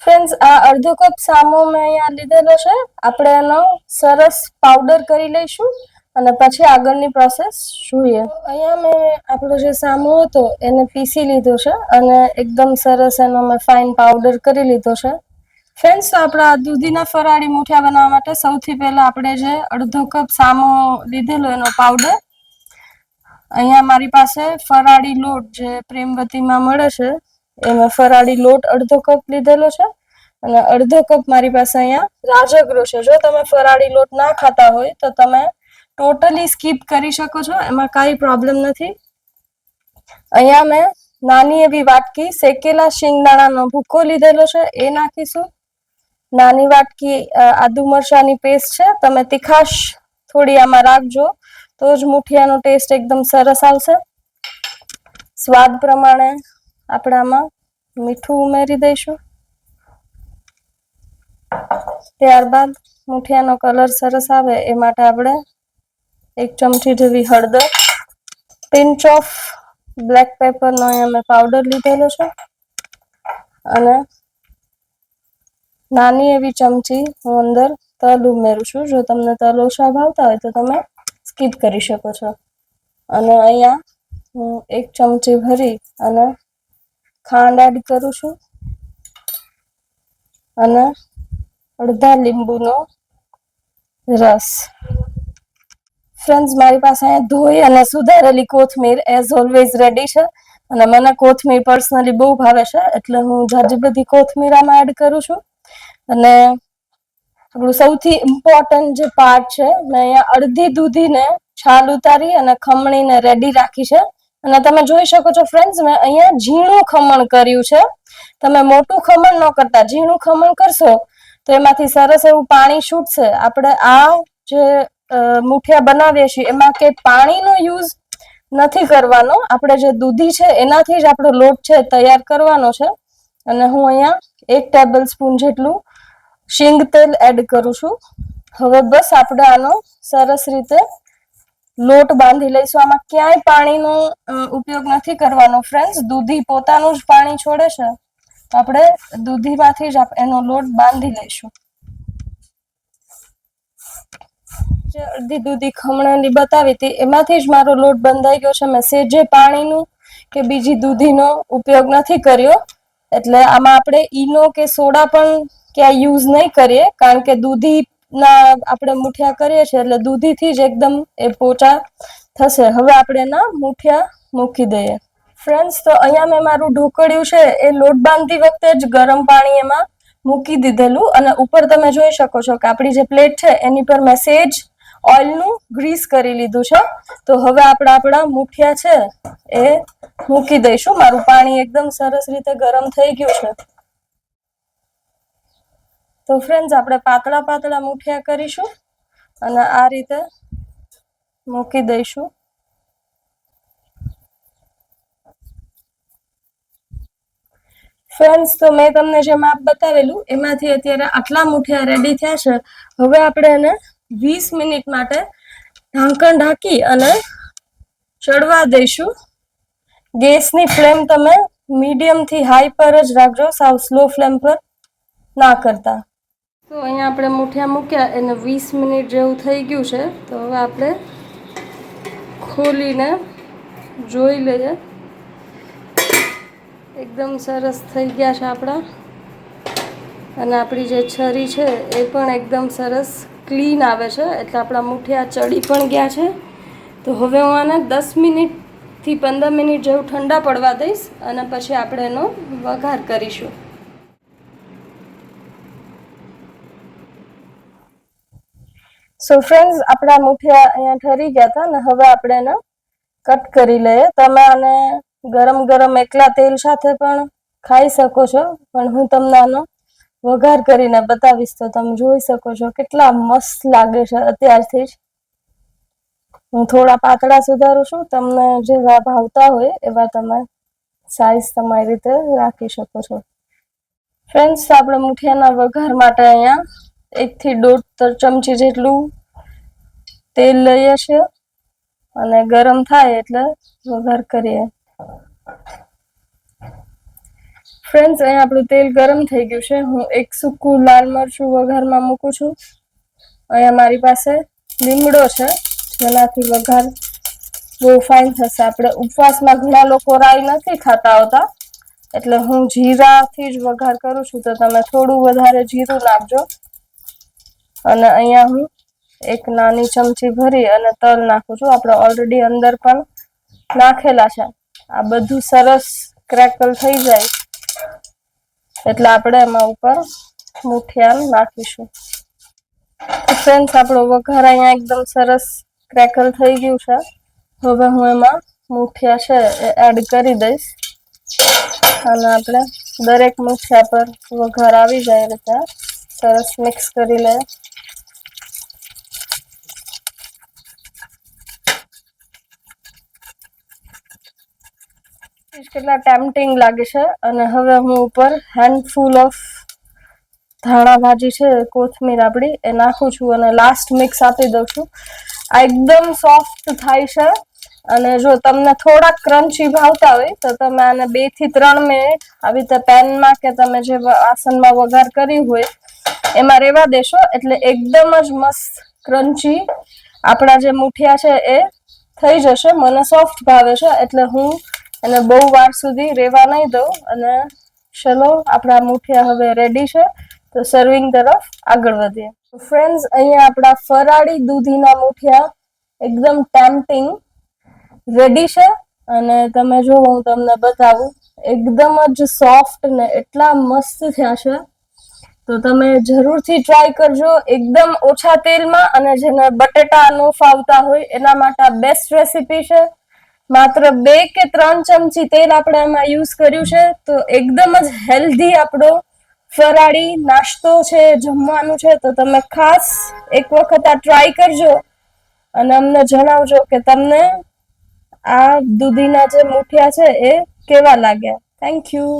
Friends આ અડધો cup સામો મેં અહીંયા લીધેલો છે. આપણે એનો સરસ પાવડર કરી લઈશું અને પછી આગળની પ્રોસેસ જોઈએ. અહીંયા મેં આપણો જે સામો હતો, એને પીસી લીધો છે અને એકદમ સરસ એનો મેં ફાઇન પાવડર કરી લીધો છે. ફ્રેન્ડ્સ આપણા દૂધીના ફરાળી મૂઠિયા બનાવવા માટે સૌથી પહેલાં આપણે જે અડધો કપ સામો લીધેલો એનો પાવડર અહીંયા મારી પાસે ફરાળી લોટ જે પ્રેમવતીમાં મળે છે, એમાં ફરાળી લોટ અડધો કપ લીધેલો છે અને અડધો કપ મારી પાસે અહીંયા રાજગરો છે. જો તમે ફરાળી લોટ ના ખાતા હોય તો તમે ટોટલી સ્કીપ કરી શકો છો, એમાં કાંઈ પ્રોબ્લેમ નથી. અહીંયા મેં નાની એવી વાટકી, શેકેલા શિંગદાણાનો ભૂકો લીધેલો છે, એ નાખીશું. નાની વાટકી આદુ મરચાંની પેસ્ટ છે, તમે તીખાશ થોડી આમાં રાખજો. તો જ મુઠિયાનો ટેસ્ટ એકદમ સરસ આવશે. સ્વાદ પ્રમાણે આપણે આમાં મીઠું ઉમેરી દઈશું. ત્યારબાદ મુઠિયાનો કલર સરસ આવે એ માટે આપણે એક ચમચી જેવી હળદર પિંચ ઓફ બ્લેક પેપરનો અહીંયા મેં પાવડર લીધેલો છે અને નાની એવી ચમચી હું અંદર તલ ઉમેરું છું. જો તમને તલ ઓછા ભાવતા હોય તો તમે સ્કીપ કરી શકો છો. અને અહીંયા હું એક ચમચી ભરી અને ખાંડ એડ કરું છું. અને અડધા લીંબુનો રસ. ફ્રેન્ડ્સ મારી પાસે અહીંયા ધોઈ અને સુધારેલી કોથમીર એઝ ઓલવેઝ રેડી છે. અને મને કોથમીર પર્સનલી બહુ ભાવે છે, એટલે હું જાજી બધી કોથમીર આમાં એડ કરું છું. અને સૌથી ઇમ્પોર્ટન્ટ જે પાર્ટ છે, મેં અહીંયા અડધી દૂધીને છાલ ઉતારી અને ખમણીને રેડી રાખી છે. અને તમે જોઈ શકો છો ફ્રેન્ડ્સ મેં અહીંયા ઝીણું ખમણ કર્યું છે. તમે મોટું ખમણ ન કરતા, ઝીણું ખમણ કરશો તો એમાંથી સરસ એવું પાણી છૂટશે. આપણે આ જે મુઠિયા બનાવીએ છીએ, એમાં કે પાણીનો યુઝ નથી કરવાનો. આપણે જે દૂધી છે, એનાથી જ આપણો લોટ છે, તૈયાર કરવાનો છે. અને હું અહીંયા એક ટેબલ સ્પૂન જેટલું શીંગ તેલ એડ કરું છું. હવે બસ આપણે આનો સરસ રીતે લોટ બાંધી લઈશું. આમાં ક્યાંય પાણીનો ઉપયોગ નથી કરવાનો ફ્રેન્ડ્સ દૂધી પોતાનું જ પાણી છોડે છે. તો આપણે દૂધીમાંથી જ એનો લોટ બાંધી લઈશું. જે અડધી દૂધી ખમણેલી બતાવી હતી, એમાંથી જ મારો લોટ બંધાઈ ગયો છે. મેં સેજે પાણીનું કે બીજી દૂધીનો ઉપયોગ નથી કર્યો. એટલે આમાં આપણે ઈનો કે સોડા પણ ક્યાંય યુઝ નહીં કરીએ, કારણ કે દૂધીના આપણે મુઠિયા કરીએ છીએ, એટલે દૂધીથી જ એકદમ એ પોચા થશે. હવે આપણે એના મુઠિયા મૂકી દઈએ. ફ્રેન્ડ્સ તો અહીંયા મેં મારું ઢોકળિયું છે, એ લોટ બાંધતી વખતે જ ગરમ પાણી એમાં મૂકી દીધેલું. અને ઉપર તમે જોઈ શકો છો કે આપણી જે પ્લેટ છે, એની પર મેં સેજ ઓઇલનું ગ્રીસ કરી લીધું છે. તો હવે આપણે આપણા મુઠિયા છે, એ મૂકી દઈશું. મારું પાણી એકદમ સરસ રીતે ગરમ થઈ ગયું છે. તો ફ્રેન્ડ્સ આપણે પાતળા પાતળા મુઠિયા કરીશું અને આ રીતે મૂકી દઈશું. ફ્રેન્ડ્સ તો મેં તમને જે માપ બતાવેલું, એમાંથી અત્યારે આટલા મુઠિયા રેડી થયા છે. હવે આપણે એને વીસ મિનિટ માટે ઢાંકણ ઢાંકી અને ચડવા દઈશું. ગેસની ફ્લેમ તમે મીડિયમથી હાઈ પર જ રાખજો, સાવ સ્લો ફ્લેમ પર ના કરતા. તો અહીંયા આપણે મૂઠિયા મૂક્યા એને વીસ મિનિટ જેવું થઈ ગયું છે. તો હવે આપણે ખોલીને જોઈ લઈએ. એકદમ સરસ થઈ ગયા છે આપણા. અને આપણી જે છરી છે એ પણ એકદમ સરસ ક્લીન આવે છે. એટલે આપણા મૂઠિયા ચડી પણ ગયા છે. તો હવે હું આને દસ મિનિટથી પંદર મિનિટ જેવું ઠંડા પડવા દઈશ અને પછી આપણે એનો વઘાર કરીશું. સો ફ્રેન્ડ્સ આપણા મુઠિયા અહીંયા ઠરી ગયા હતા અને હવે આપણે એને કટ કરી લઈએ. તમે આને ગરમ ગરમ એકલા તેલ સાથે પણ ખાઈ શકો છો. પણ હું તમને આનો વઘાર કરીને બતાવીશ તો તમે જોઈ શકો છો કેટલા મસ્ત લાગે છે અત્યારથી જ. હું થોડા પાતળા સુધારું છું. તમને જેવા ભાવતા હોય એવા તમે સાઈઝ તમારી રીતે રાખી શકો છો. ફ્રેન્ડ્સ આપણે મુઠિયાના વઘાર માટે અહીંયા એકથી દોઢ ત- ચમચી જેટલું તેલ લઈએ છીએ અને ગરમ થાય એટલે વઘાર કરીએ. ફ્રેન્ડ્સ, અહીંયા આપણું તેલ ગરમ થઈ ગયું છે. હું એક સૂકું લાલ મરચું વઘારમાં મૂકું છું. અહીંયા મારી પાસે લીમડો છે. જેનાથી વઘાર બહુ ફાઇન થશે. આપણે ઉપવાસમાં ઘણા લોકો રાઈ નથી ખાતા હોતા, એટલે હું જીરાથી જ વઘાર કરું છું. તો તમે થોડું વધારે જીરું નાખજો. અને અહીંયા હું એક નાની ચમચી ભરી અને તલ નાખું છું. આપણે ઓલરેડી અંદર પણ નાખેલા છે. આ બધું સરસ ક્રેકલ થઈ જાય એટલે આપણે એમાં ઉપર મુઠિયાન નાખીશું. ફ્રેન્ડ્સ આપણો વઘાર અહીંયા એકદમ સરસ ક્રેકલ થઈ ગયું છે. હવે હું એમાં મુઠિયા છે એ એડ કરી દઈશ. અને આપણે દરેક મુઠિયા પર વઘાર આવી જાય એ રીતે સરસ મિક્સ કરી લઈએ કેટલા ટેમ્પટિંગ લાગે છે? અને હવે હું ઉપર હેન્ડફુલ ઓફ ધાણા ભાજી છે, કોથમીર આપણી એ નાખું છું અને લાસ્ટ મિક્સ આપી દઉં છું. આ એકદમ સોફ્ટ થાય છે. અને જો તમને થોડાક ક્રન્ચી ભાવતા હોય, તો તમે આને બેથી ત્રણ મિનિટ આવી રીતે પેનમાં કે તમે જે આસનમાં વઘાર કરી હોય, એમાં રેવા દેશો. એટલે એકદમ જ મસ્ત ક્રન્ચી આપણા જે મુઠિયા છે એ થઈ જશે. મને સોફ્ટ ભાવે છે. એટલે હું એને બહુ વાર સુધી રેવા નહીં દઉં અને ચલો, આપણા મુઠિયા હવે રેડી છે. તો સર્વિંગ તરફ આગળ વધીએ. ફ્રેન્ડ્સ અહીંયા આપણા ફરાળી દૂધીના મુઠિયા એકદમ ટેમ્પટિંગ રેડી છે. અને તમે જો, હું તમને બતાવું, એકદમ જ સોફ્ટ ને એટલા મસ્ત થયા છે. તો તમે જરૂરથી ટ્રાય કરજો. એકદમ ઓછા તેલમાં અને જેને બટેટા ન ફાવતા હોય, એના માટે બેસ્ટ રેસીપી છે. માત્ર બે કે ત્રણ ચમચી તેલ આપણે એમાં યુઝ કર્યું છે, તો એકદમ જ હેલ્ધી આપણો ફરાળી નાસ્તો છે, જમવાનું છે, તો તમે ખાસ એક વખત આ ટ્રાય કરજો અને અમને જણાવજો કે તમને આ દૂધીના જે મુઠિયા છે એ કેવા લાગ્યા. Thank you